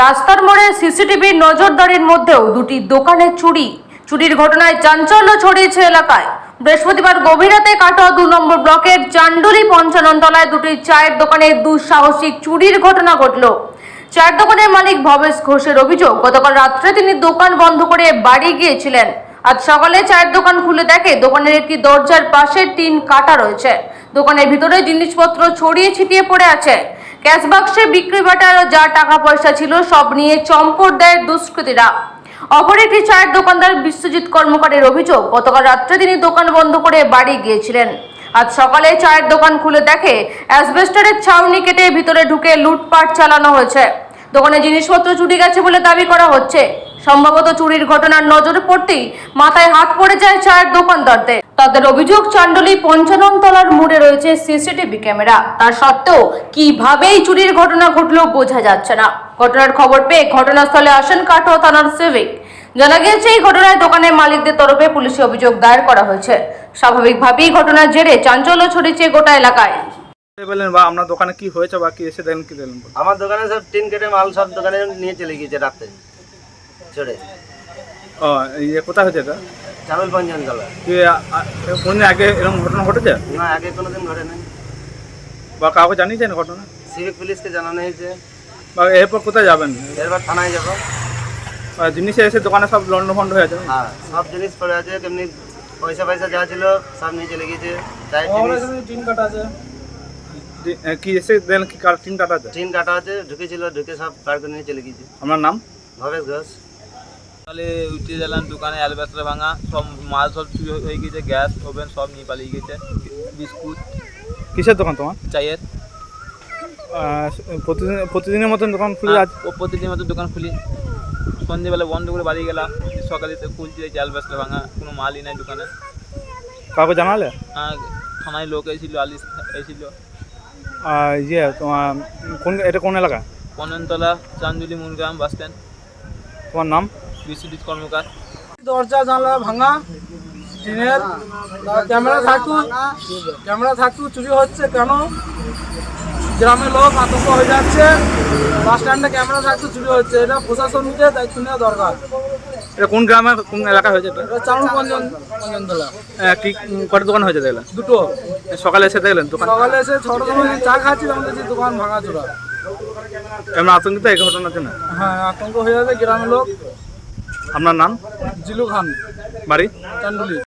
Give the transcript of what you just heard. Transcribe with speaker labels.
Speaker 1: রাস্তার মোড়ে সিসিটিভির নজরদারির মধ্যেও দুটি দোকানে চুরি। চুরির ঘটনায় চাঞ্চল্য ছড়িয়েছে এলাকায়। বৃহস্পতিবার গভীর রাতে কাটোয়া দু নম্বর ব্লকের চান্ডুলি পঞ্চাননতলায় দুটি চায়ের দোকানে দুঃসাহসিক চুরির ঘটনা ঘটল। চায়ের দোকানের মালিক ভবেশ ঘোষের অভিযোগ, গতকাল রাত্রে তিনি দোকান বন্ধ করে বাড়ি গিয়েছিলেন। আজ সকালে চায়ের দোকান খুলে দেখে দোকানের একটি দরজার পাশে টিন কাটা রয়েছে। দোকানের ভিতরে জিনিসপত্র ছড়িয়ে ছিটিয়ে পড়ে আছে। ক্যাশ বাক্সে বিক্রি বাটার যা টাকা পয়সা ছিল সব নিয়ে চম্পট দেয় দুষ্কৃতীরা। অপর একটি চায়ের দোকানদার বিশ্বজিৎ কর্মকারের অভিযোগ, গতকাল রাত্রে তিনি দোকান বন্ধ করে বাড়ি গিয়েছিলেন। আজ সকালে চায়ের দোকান খুলে দেখে অ্যাসবেস্টারের ছাউনি কেটে ভিতরে ঢুকে লুটপাট চালানো হয়েছে। দোকানে জিনিসপত্র চুটি গেছে বলে দাবি করা হচ্ছে। সম্ভবত চুরির ঘটনার নজরে পড়তেই মাথায় হাত পড়ে যায় চায়ের দোকানদারদের। তাদের অভিযোগ চান্ডলি পঞ্চানন তলার মোড়ে রয়েছে সিসিটিভি ক্যামেরা। তার সত্ত্বেও কীভাবে এই চুরির ঘটনা ঘটলো বোঝা যাচ্ছে না। ঘটনার খবর পেয়ে ঘটনাস্থলে আসেন কাটোয়া থানার সিভিক। জানা গিয়েছে এই ঘটনায় দোকানের মালিকদের তরফে পুলিশে অভিযোগ দায়ের করা হয়েছে। স্বাভাবিকভাবেই ঘটনার জেরে চাঞ্চল্য ছড়িয়েছে গোটা এলাকায়।
Speaker 2: বা আপনার দোকানে কি হয়েছে বা কি এসে দেখলেন কি বলুন।
Speaker 3: আমার দোকানে সব টিন কেটে মাল সব দোকানে নিয়ে চলে গিয়েছে রাতে।
Speaker 2: ও ইয়ে কোথায় হয়েছে এটা?
Speaker 3: চামেল পঞ্চান
Speaker 2: কি আ- আ- কোনদিন আগে এরকম ঘটনা ঘটেছে?
Speaker 3: না আগে কোনোদিন ঘটে নাই
Speaker 2: বা কাউকে জানিয়েছেন ঘটনা?
Speaker 3: সিভিক পুলিশকে জানানো হয়েছে।
Speaker 2: বা এরপর কোথায় যাবেন?
Speaker 3: এরপর থানায় যাব।
Speaker 2: বা জিনিস এসে দোকানে সব লন্ড ফন্ড হয়ে আছে
Speaker 3: হ্যাঁ সব জিনিস পড়ে আছে তেমনি পয়সা পয়সা যা ছিল সব নিয়ে চলে গিয়েছে। চায়ের জিনিস।
Speaker 2: কি এসে দেখলেন কি কার টিন কাটা আছে?
Speaker 3: টিন কাটা আছে ঢুকেছিল ঢুকে সব বার করে নিয়ে চলে গিয়েছে।
Speaker 2: আপনার নাম?
Speaker 3: ভবেশ ঘোষ।
Speaker 4: সকালে উঠে গেলাম দোকানে অ্যালবেস্টার ভাঙা সব মাল সব চুরি হয়ে গেছে গ্যাস ওভেন সব নিয়ে পালিয়ে গেছে বিস্কুট।
Speaker 2: কিসের দোকান তোমার?
Speaker 4: চায়ের।
Speaker 2: প্রতিদিন প্রতিদিনের মতন দোকান খুলে আজ
Speaker 4: ও প্রতিদিন মতো দোকান খুলি। সন্ধ্যেবেলা বন্ধ করে বাড়ি গেলাম সকালে তো খুলছি দেখছি অ্যালবেস্টার ভাঙা কোনো মালই নাই দোকানে।
Speaker 2: কাউকে জানালে?
Speaker 4: আর থানায় লোক এসেছিল আলিশ এসেছিল।
Speaker 2: আর ইয়ে তোমার কোন এটা কোন এলাকা?
Speaker 4: Panantala Chanduli Murgram bus stand.
Speaker 2: তোমার নাম?
Speaker 4: বিশ্বজিৎ কর্মকার
Speaker 5: দরজা জানলা ভাঙা টিনের ক্যামেরা থাকতো ক্যামেরা থাকতো চুরি হচ্ছে কেন? গ্রামের লোক আতঙ্ক হয়ে যাচ্ছে বাস স্ট্যান্ডে ক্যামেরা থাকতো চুরি হচ্ছে এটা প্রশাসনকে দায়িত্ব নেওয়া দরকার।
Speaker 2: এটা কোন গ্রামের কোন এলাকা হয়েছে এটা?
Speaker 5: এটা চালু পঞ্জন পঞ্জনতলা।
Speaker 2: কি কটা দোকান হয়েছে দেখলেন
Speaker 5: দুটো।
Speaker 2: সকালে এসে দেখলেন দোকান?
Speaker 5: সকালে এসে ছটার সময় চা খাচ্ছি তখন দেখছি দোকান ভাঙা চোরা
Speaker 2: এমন আতঙ্কিত এই ঘটনার জন্য?
Speaker 5: হ্যাঁ আতঙ্ক হয়ে যাবে গ্রামের লোক
Speaker 2: আপনার নাম?
Speaker 5: জিলু খান।
Speaker 2: বাড়ি?
Speaker 5: চান্ডুলি